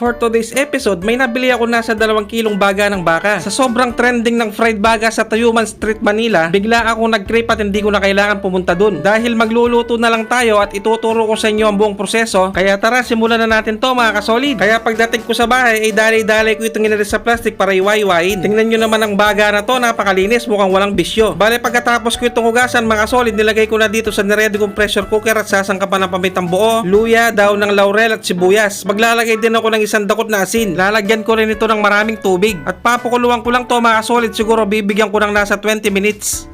For today's episode, may nabili ako nasa 2 kilong baga ng baka. Sa sobrang trending ng fried baga sa Tayuman Street, Manila, bigla ako nag-crave at hindi ko na kailangan pumunta dun. Dahil magluluto na lang tayo at ituturo ko sa inyo ang buong proseso, kaya tara simulan na natin to mga kasolid. Kaya pagdating ko sa bahay, ay dalay-dalay ko itong inalis sa plastic para iwaywaiin. Tingnan nyo naman ang baga na to, napakalinis, mukhang walang bisyo. Bale pagkatapos ko itong hugasan mga solid, nilagay ko na dito sa niredy kong pressure cooker at sasangkapan ng pamitang buo, luya, daw ng laurel at sibuyas. Maglalagay din ako ng isang dakot na asin. Lalagyan ko rin ito ng maraming tubig. At papakuluan ko lang to mga solid, siguro bibigyan ko ng nasa 20 minutes.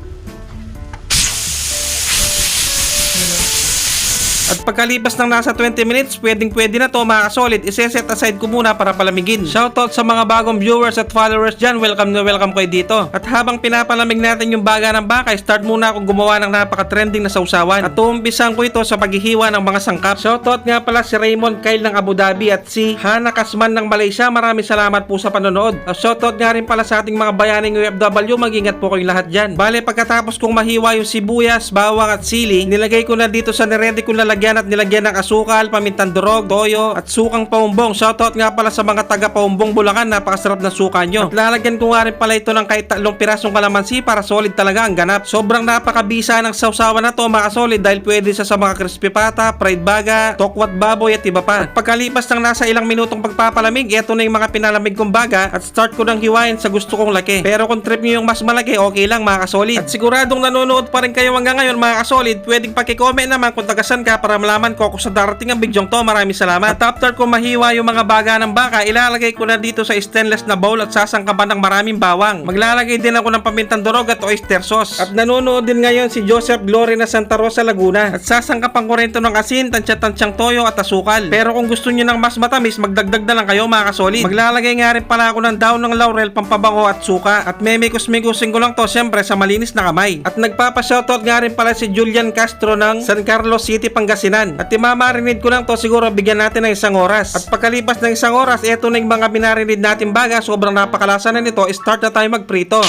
At pagkalipas ng nasa 20 minutes, pwedeng pwede na to mga solid, iseset aside ko muna para palamigin. Shoutout sa mga bagong viewers at followers dyan, welcome na welcome kayo dito. At habang pinapalamig natin yung baga ng baka, start muna akong gumawa ng napaka-trending na sausawan. At uumpisan ko ito sa paghihiwa ng mga sangkap. Shoutout nga pala si Raymond Kyle ng Abu Dhabi at si Hana Kasman ng Malaysia. Maraming salamat po sa panonood. At shoutout nga rin pala sa ating mga bayaning OFW, mag-ingat po kayong lahat dyan. Bale, pagkatapos kong mahiwa yung sibuyas, bawang at sili, nilagay ko na dito sa niredy kong lalagyan at nilagyan ng asukal, pamintang durog, toyo, at sukang paumbong. Shoutout nga pala sa mga taga paumbong Bulacan, napakasarap na suka nyo. At lalagyan ko nga rin pala ito ng kahit tatlong pirasong kalamansi para solid talaga ang ganap. Sobrang napakabisa ng sausawan na to mga solid dahil pwede siya sa mga crispy pata, fried baga, tokwat baboy at iba pa. At pagkalipas ng nasa ilang minutong pagpapalamig, eto na yung mga pinalamig kong baga at start ko ng hiwain sa gusto kong laki. Pero kung trip nyo yung mas malaki, okay lang mga kasolid. At siguradong nanonood pa rin kayo hanggang ngayon mga kasolid, pwedeng pakicomment naman kung tagasan ka para malaman ko kung sa darating ang bidyong to. Maraming salamat. At after ko mahiwa yung mga baga ng baka, ilalagay ko na dito sa stainless na bowl at sasangkapan ng maraming bawang. Maglalagay din ako ng pamintang durog at oyster sauce. At nanonood din ngayon si Joseph Glory na Santa Rosa, Laguna. At sasangkapan ko rin ito ng asin, tansya-tansyang toyo at asukal. Pero kung gusto niyo ng mas matamis, magdagdag na lang kayo mga kasolid. Maglalagay nga rin pala ako ng daon ng laurel, pampabango at suka. At memikos-mikusin ko lang to syempre sa malinis na kamay. At nagpapa-shoutout nga rin pala si Julian Castro ng San Carlos City, Pangasinan. At imamarinate ko lang to siguro bigyan natin ng isang oras. At pagkalipas ng isang oras, eto na yung mga binarinate natin baga. Sobrang napakalasa na nito. Start na tayo magprito.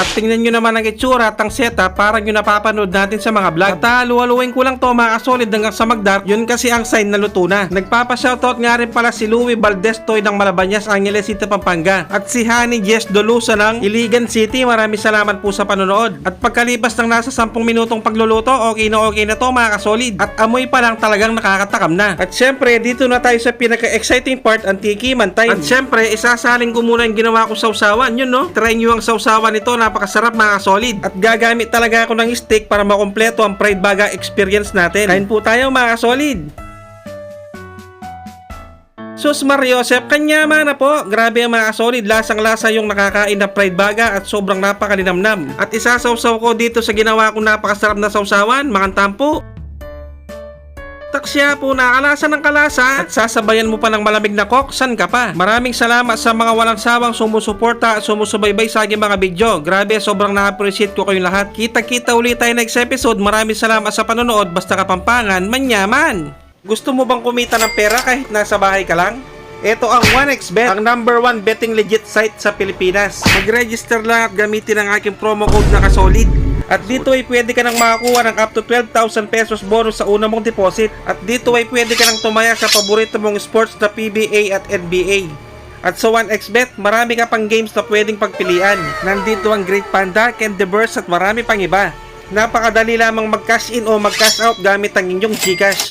At tingnan nyo naman ang itsura at ang setup parang yung napapanood natin sa mga vlog. At haluhaluin ko lang to mga solid hanggang sa magdark. Yun kasi ang sign na luto na. Nagpapa-shoutout nga rin pala si Louie Valdez Toy ng Malabanyas, Angeles City, Pampanga. At si Honey Jess Dolusa ng Iligan City. Maraming salamat po sa panonood. At pagkalipas ng nasa 10 minutong pagluluto, okay na okay na to mga kasolid. At amoy pa lang talagang nakakatakam na. At syempre, dito na tayo sa pinaka-exciting part, ang tikiman time. At syempre, isasaling ko muna yung ginawa ko sausawan. Yun no, try nyo ang sausawan nito, napakasarap mga solid. At gagamit talaga ako ng steak para makompleto ang fried baga experience natin. Kain po tayo mga solid. Sus Mariosep, kanyama na po. Grabe ang mga solid, lasang-lasa yung nakakain na fried baga at sobrang napakalinamnam. At isasawsaw ko dito sa ginawa kong napakasarap na sausawan, mga tampo. Taksya po na kalasa ng kalasa at sasabayan mo pa ng malamig na coke, san ka pa? Maraming salamat sa mga walang sawang sumusuporta at sumusubaybay sa aking mga video. Grabe, sobrang na-appreciate ko kayong lahat. Kita-kita ulit tayo next episode. Maraming salamat sa panonood. Basta kapampangan, manyaman! Gusto mo bang kumita ng pera kahit nasa bahay ka lang? Ito ang 1xBet, ang number 1 betting legit site sa Pilipinas. Mag-register lang at gamitin ang aking promo code na kasolid. At dito ay pwede ka nang makakuha ng up to 12,000 pesos bonus sa una mong deposit. At dito ay pwede ka nang tumaya sa paborito mong sports na PBA at NBA. At sa 1xBet, marami ka pang games na pwedeng pagpilian. Nandito ang Great Panda, Candy Burst at marami pang iba. Napakadali lamang mag-cash in o mag-cash out gamit ang inyong Gcash.